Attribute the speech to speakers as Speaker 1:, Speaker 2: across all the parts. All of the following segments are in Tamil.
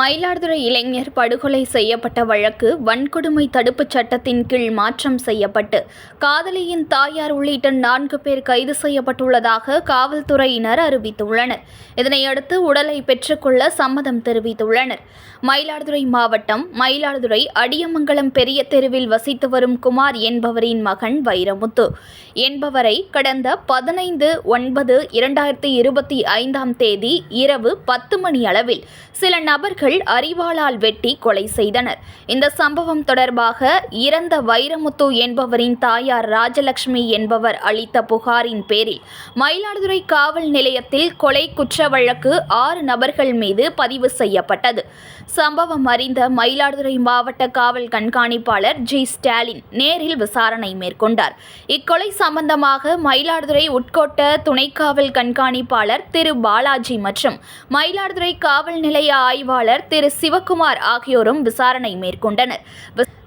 Speaker 1: மயிலாடுதுறை இளைஞர் படுகொலை செய்யப்பட்ட வழக்கு வன்கொடுமை தடுப்புச் சட்டத்தின் கீழ் மாற்றம் செய்யப்பட்டு காதலியின் தாயார் உள்ளிட்ட நான்கு பேர் கைது செய்யப்பட்டுள்ளதாக காவல்துறையினர் அறிவித்துள்ளனர். இதனையடுத்து உடலை பெற்றுக்கொள்ள சம்மதம் தெரிவித்துள்ளனர். மயிலாடுதுறை மாவட்டம் மயிலாடுதுறை அடியமங்கலம் பெரிய தெருவில் வசித்து வரும் குமார் என்பவரின் மகன் வைரமுத்து என்பவரை கடந்த பதினைந்து ஒன்பது இரண்டாயிரத்தி இருபத்தி ஐந்தாம் தேதி இரவு பத்து மணி அளவில் சில நபர்கள் அறிவாளால் வெட்டி கொலை செய்தனர். இந்த சம்பவம் தொடர்பாக இறந்த வைரமுத்து என்பவரின் தாயார் ராஜலட்சுமி என்பவர் அளித்த புகாரின் பேரில் மயிலாடுதுறை காவல் நிலையத்தில் கொலை குற்ற வழக்கு ஆறு நபர்கள் மீது பதிவு செய்யப்பட்டது. சம்பவம் அறிந்த மயிலாடுதுறை மாவட்ட காவல் கண்காணிப்பாளர் ஜி. ஸ்டாலின் நேரில் விசாரணை மேற்கொண்டார். இக்கொலை சம்பந்தமாக மயிலாடுதுறை உட்கோட்ட துணை காவல் கண்காணிப்பாளர் திரு. பாலாஜி மற்றும் மயிலாடுதுறை காவல் நிலைய ஆய்வாளர் திரு சிவக்குமார் ஆகியோரும் விசாரணை மேற்கொண்டனர்.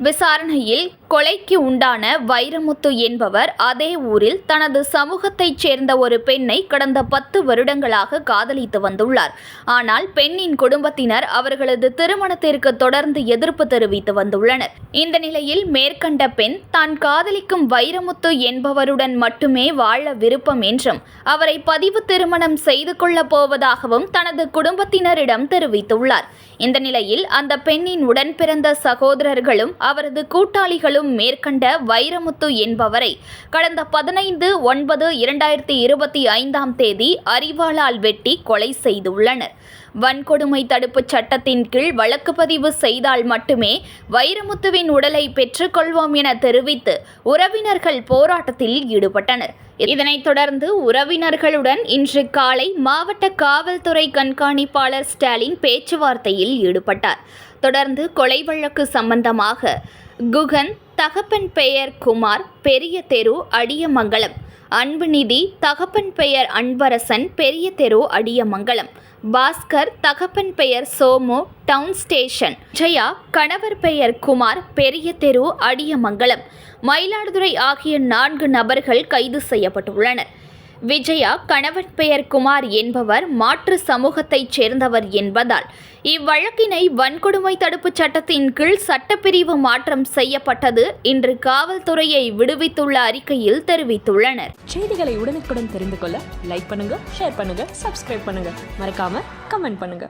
Speaker 1: விசாரணையில் கொலைக்கு உண்டான வைரமுத்து என்பவர் அதே ஊரில் தனது சமூகத்தைச் சேர்ந்த ஒரு பெண்ணை கடந்த பத்து வருடங்களாக காதலித்து வந்துள்ளார். ஆனால் பெண்ணின் குடும்பத்தினர் அவர்களது திருமணத்திற்கு தொடர்ந்து எதிர்ப்பு தெரிவித்து வந்துள்ளனர். இந்த நிலையில் மேற்கண்ட பெண் தான் காதலிக்கும் வைரமுத்து என்பவருடன் மட்டுமே வாழ விருப்பம் என்றும் அவரை பதிவு திருமணம் செய்து கொள்ளப் போவதாகவும் தனது குடும்பத்தினரிடம் தெரிவித்துள்ளார். இந்த நிலையில் அந்த பெண்ணின் உடன் பிறந்த சகோதரர்களும் அவரது கூட்டாளிகளும் மேற்கண்ட வைரமுத்து என்பவரை கடந்த பதினைந்து ஒன்பது இரண்டாயிரத்தி இருபத்தி ஐந்தாம் தேதி அரிவாளால் வெட்டி கொலை செய்துள்ளனர். வன்கொடுமை தடுப்புச் சட்டத்தின் கீழ் வழக்கு பதிவு செய்தால் மட்டுமே வைரமுத்துவின் உடலை பெற்றுக்கொள்வோம் என தெரிவித்து உறவினர்கள் போராட்டத்தில் ஈடுபட்டனர். இதனைத் தொடர்ந்து உறவினர்களுடன் இன்று காலை மாவட்ட காவல்துறை கண்காணிப்பாளர் ஸ்டாலின் பேச்சுவார்த்தையில் ஈடுபட்டார். தொடர்ந்து கொலை வழக்கு சம்பந்தமாக குகன் தகப்பன் பெயர் குமார் பெரிய தெரு அடியமங்கலம் அன்புநிதி தகப்பன் பெயர் அன்பரசன் பெரிய தெரு அடியமங்கலம். பாஸ்கர் தகப்பன் பெயர் சோமு டவுன் ஸ்டேஷன். ஜெயா கணவர் பெயர் குமார் பெரிய தெரு அடியமங்கலம். மயிலாடுதுறை ஆகிய நான்கு நபர்கள் கைது செய்யப்பட்டுள்ளனர். விஜயா கணவன் பெயர் குமார் என்பவர் மாற்று சமூகத்தைச் சேர்ந்தவர் என்பதால் இவ்வழக்கினை வன்கொடுமை தடுப்புச் சட்டத்தின் கீழ் சட்டப்பிரிவு மாற்றம் செய்யப்பட்டது இன்று காவல்துறையை விடுவித்துள்ள அறிக்கையில் தெரிவித்துள்ளனர்.
Speaker 2: செய்திகளை உடனுக்குடன் தெரிந்து கொள்ள லைக் பண்ணுங்க ஷேர் பண்ணுங்க சப்ஸ்கிரைப் பண்ணுங்க. மறக்காம கமெண்ட் பண்ணுங்க.